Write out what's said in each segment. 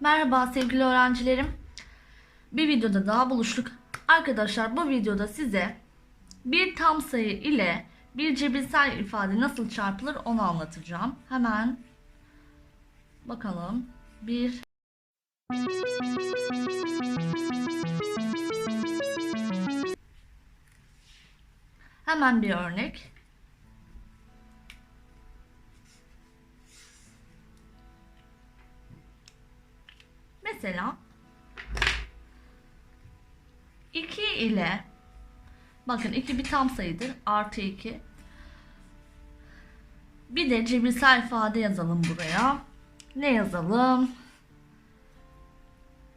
Merhaba sevgili öğrencilerim. Bir videoda daha buluştuk. Arkadaşlar bu videoda size bir tam sayı ile bir cebirsel ifade nasıl çarpılır onu anlatacağım. Hemen bakalım. Bir Hemen bir örnek. Mesela 2 ile bakın 2 bir tam sayıdır. Artı 2. Bir de cebirsel ifade yazalım buraya. Ne yazalım?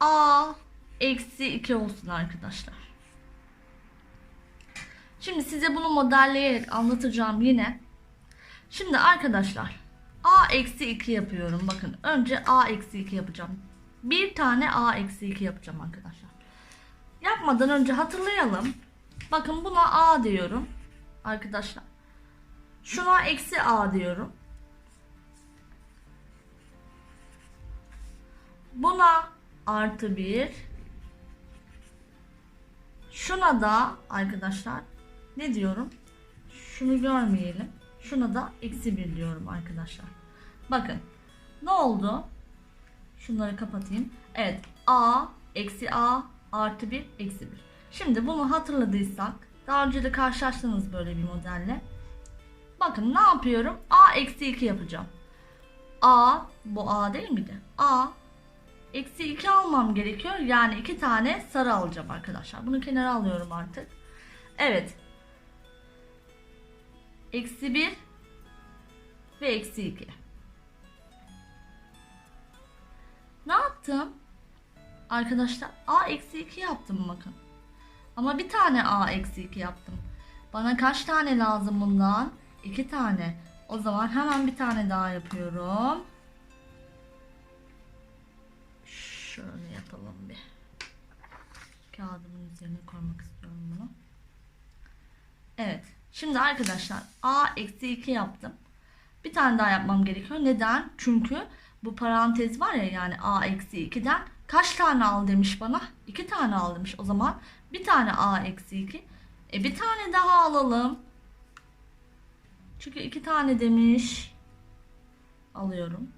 A eksi 2 olsun arkadaşlar. Şimdi size bunu modelleyerek anlatacağım yine. Şimdi arkadaşlar a eksi 2 yapıyorum. Bakın önce a eksi 2 yapacağım. Bir tane a eksi 2 yapacağım arkadaşlar. Yapmadan önce hatırlayalım. Bakın buna a diyorum. Arkadaşlar. Şuna eksi a diyorum. Buna artı 1. Şuna da arkadaşlar ne diyorum? Şunu görmeyelim. Şuna da eksi 1 diyorum arkadaşlar. Bakın ne oldu? Şunları kapatayım. Evet a eksi a artı 1 eksi 1. Şimdi bunu hatırladıysak daha önce de karşılaştınız böyle bir modelle. Bakın ne yapıyorum? a eksi 2 yapacağım. a bu a değil miydi? a eksi 2 almam gerekiyor. Yani 2 tane sarı alacağım arkadaşlar. Bunu kenara alıyorum artık. Evet. Eksi 1 ve eksi 2. yaptım? Arkadaşlar a eksi 2 yaptım bakın. Ama bir tane a eksi 2 yaptım. Bana kaç tane lazım bundan? 2 tane. O zaman hemen bir tane daha yapıyorum. Şöyle yapalım bir. Kağıdımın üzerine koymak istiyorum bunu. Evet. Şimdi arkadaşlar a eksi 2 yaptım. Bir tane daha yapmam gerekiyor. Neden? Çünkü bu parantez var ya yani a eksi 2'den kaç tane al demiş bana? 2 tane al demiş. O zaman bir tane a eksi 2. E bir tane daha alalım. Çünkü iki tane demiş. Alıyorum.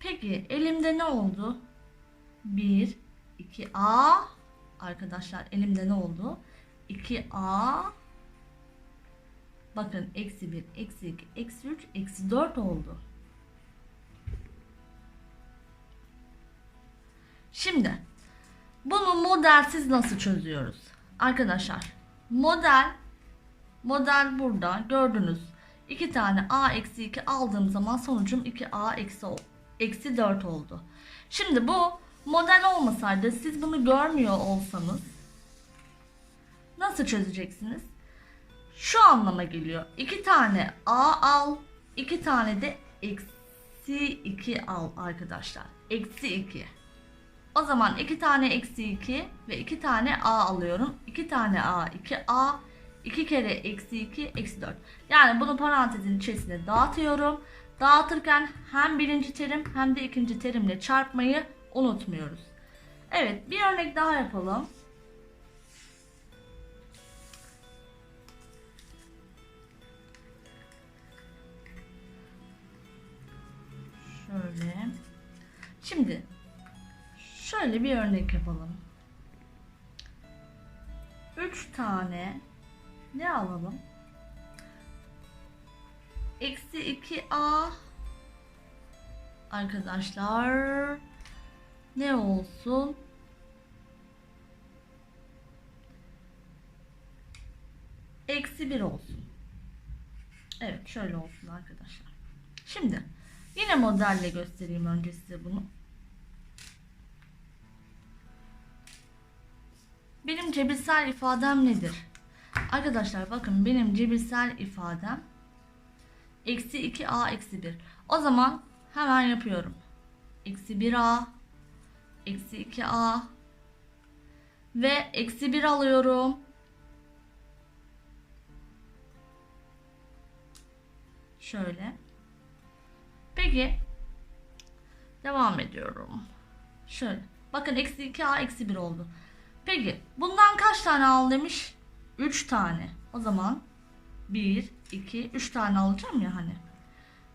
Peki elimde ne oldu? 1, 2a. Arkadaşlar elimde ne oldu? 2a. Bakın eksi 1, eksi 2, eksi 3, eksi 4 oldu. Şimdi bunu modelsiz nasıl çözüyoruz? Arkadaşlar model model burada gördünüz. 2 tane a eksi 2 aldığım zaman sonucum 2a eksi eksi 4 oldu. Şimdi bu model olmasaydı siz bunu görmüyor olsanız nasıl çözeceksiniz? Şu anlama geliyor. 2 tane a al, 2 tane de eksi 2 al arkadaşlar. Eksi 2. O zaman 2 tane eksi 2 ve 2 tane a alıyorum. 2 tane a, 2a, 2 kere eksi 2, eksi 4. Yani bunu parantezin içerisine dağıtıyorum. Dağıtırken hem birinci terim hem de ikinci terimle çarpmayı unutmuyoruz. Evet bir örnek daha yapalım. Şimdi şöyle bir örnek yapalım. 3 tane ne alalım? Eksi 2a arkadaşlar ne olsun? Eksi 1 olsun. Evet şöyle olsun arkadaşlar. Şimdi yine modelle göstereyim önce size bunu. Benim cebirsel ifadem nedir? Arkadaşlar bakın benim cebirsel ifadem eksi 2a eksi 1. O zaman hemen yapıyorum. Eksi 1a eksi 2a ve eksi 1 alıyorum. Şöyle. Peki Devam ediyorum. Şöyle. Bakın eksi 2a eksi 1 oldu. Peki bundan kaç tane al demiş? 3 tane. O zaman 1, 2, 3 tane alacağım ya hani.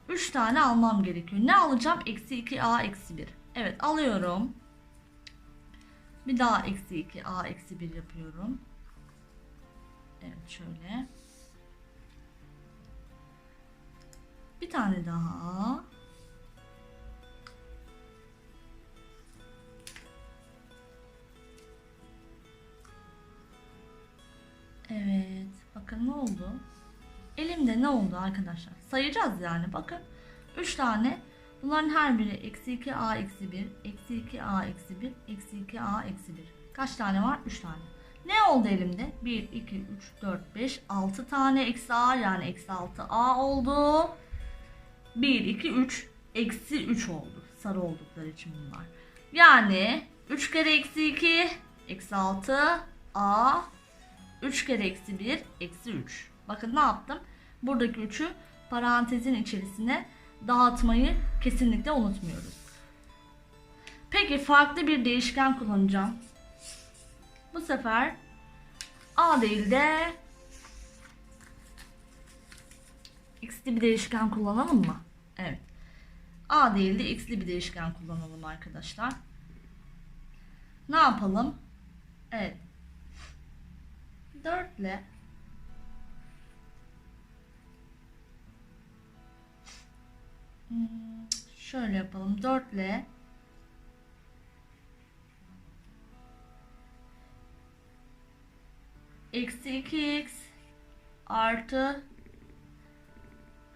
3 tane almam gerekiyor. Ne alacağım? Eksi 2a eksi 1. Evet alıyorum. Bir daha eksi 2a eksi 1 yapıyorum. Evet şöyle. Bir tane daha. Evet. Bakın ne oldu? Elimde ne oldu arkadaşlar? Sayacağız yani. Bakın. 3 tane. Bunların her biri eksi 2a eksi 1. Eksi 2a eksi 1. Eksi 2a eksi 1. Kaç tane var? 3 tane. Ne oldu elimde? 1, 2, 3, 4, 5, 6 tane eksi a yani eksi 6a oldu. 1, 2, 3. Eksi 3 oldu. Sarı oldukları için bunlar. Yani 3 kere eksi 2 eksi 6 a 3 kere eksi 1 eksi 3. Bakın ne yaptım? Buradaki 3'ü parantezin içerisine dağıtmayı kesinlikle unutmuyoruz. Peki farklı bir değişken kullanacağım. Bu sefer a değil de x'li bir değişken kullanalım mı? Evet. a değil de x'li bir değişken kullanalım arkadaşlar. Ne yapalım? Evet. 4 ile Hmm, şöyle yapalım. 4 ile eksi 2x artı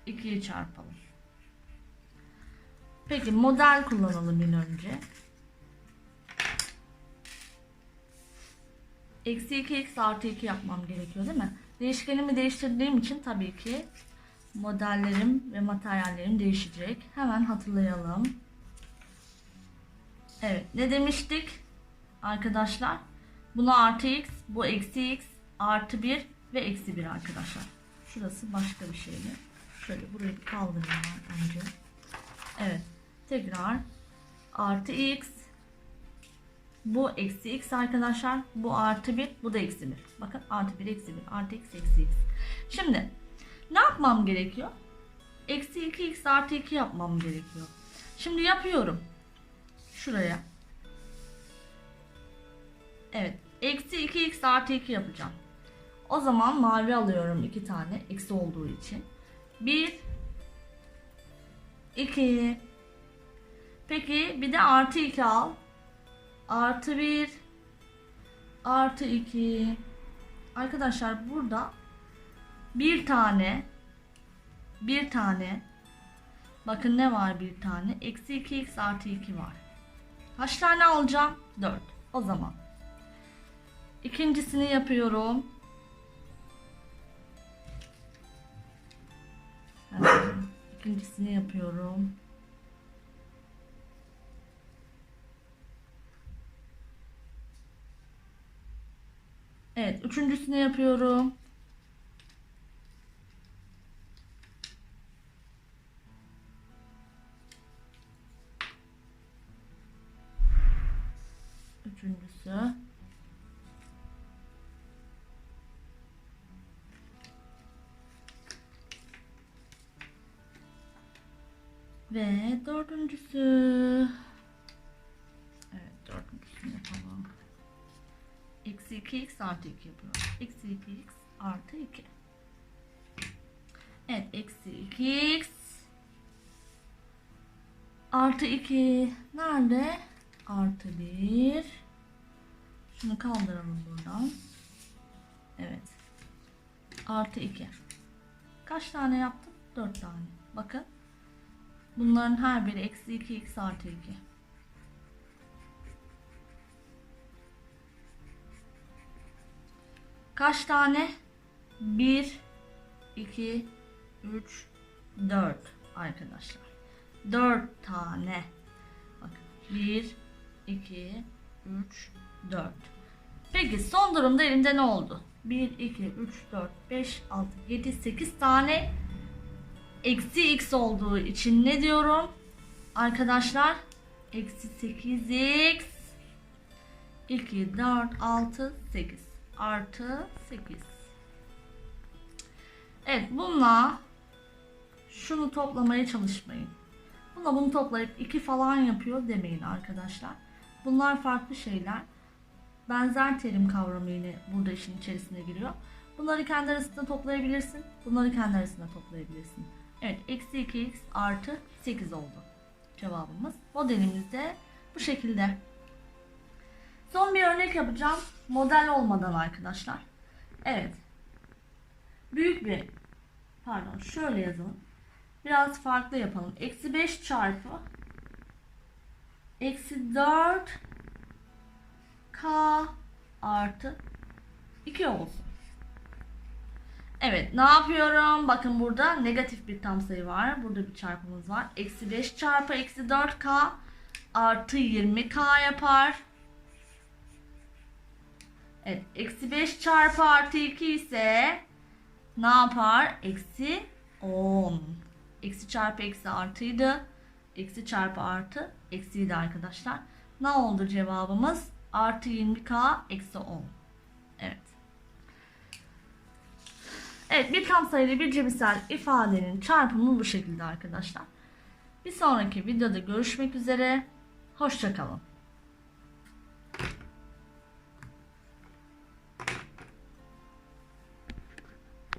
2'yi çarpalım. Peki model kullanalım bir önce. Eksi 2x artı 2 yapmam gerekiyor değil mi? Değişkenimi değiştirdiğim için tabii ki modellerim ve materyallerim değişecek. Hemen hatırlayalım. Evet ne demiştik arkadaşlar? Buna artı x, bu eksi x, artı 1 ve eksi 1 arkadaşlar. Şurası başka bir şeydi. Şöyle burayı kaldırayım önce. Evet. Tekrar artı x, bu eksi x arkadaşlar. Bu artı 1. Bu da eksi 1. Bakın artı 1 eksi 1. Artı x eksi x. Şimdi ne yapmam gerekiyor? Eksi 2x artı 2 yapmam gerekiyor. Şimdi yapıyorum. Şuraya. Evet. Eksi 2x artı 2 yapacağım. O zaman mavi alıyorum 2 tane. Eksi olduğu için. 1 2 Peki bir de artı 2 al artı 1 artı 2 arkadaşlar burada bir tane bir tane. Bakın ne var bir tane? Eksi 2x artı 2 var. Kaç tane alacağım? 4 o zaman. İkincisini yapıyorum. Hemen ikincisini yapıyorum Evet, üçüncüsünü yapıyorum. Üçüncüsü. Ve dördüncüsü. Eksi 2x artı 2 yapıyorum. Eksi 2x artı 2. Evet. Eksi 2x artı 2 nerede? Artı 1 Şunu kaldıralım buradan. Evet. Artı 2. Kaç tane yaptım? 4 tane. Bakın. Bunların her biri eksi 2x artı 2. Kaç tane? 1, 2, 3, 4 arkadaşlar. 4 tane. Bakın 1, 2, 3, 4. Peki son durumda elimde ne oldu? 1, 2, 3, 4, 5, 6, 7, 8 tane eksi x olduğu için ne diyorum? Arkadaşlar eksi 8x 2, 4, 6, 8 artı 8. Evet bununla şunu toplamaya çalışmayın. Bununla bunu toplayıp 2 falan yapıyor demeyin arkadaşlar. Bunlar farklı şeyler. Benzer terim kavramı yine burada işin içerisine giriyor. Bunları kendi arasında toplayabilirsin. Bunları kendi arasında toplayabilirsin. Evet eksi 2x artı 8 oldu cevabımız. Modelimiz de bu şekilde. Son bir örnek yapacağım. Model olmadan arkadaşlar. Evet. Büyük bir pardon şöyle yazalım. Biraz farklı yapalım. Eksi 5 çarpı eksi 4 k artı 2 olsun. Evet ne yapıyorum? Bakın burada negatif bir tam sayı var. Burada bir çarpımız var. Eksi 5 çarpı eksi 4k artı 20k yapar. Evet eksi 5 çarpı artı 2 ise ne yapar? Eksi 10. Eksi çarpı eksi artıydı. Eksi çarpı artı eksiydi arkadaşlar. Ne oldu cevabımız? Artı 20k eksi 10. Evet. Evet bir tam sayılı bir cebirsel ifadenin çarpımı bu şekilde arkadaşlar. Bir sonraki videoda görüşmek üzere. Hoşçakalın.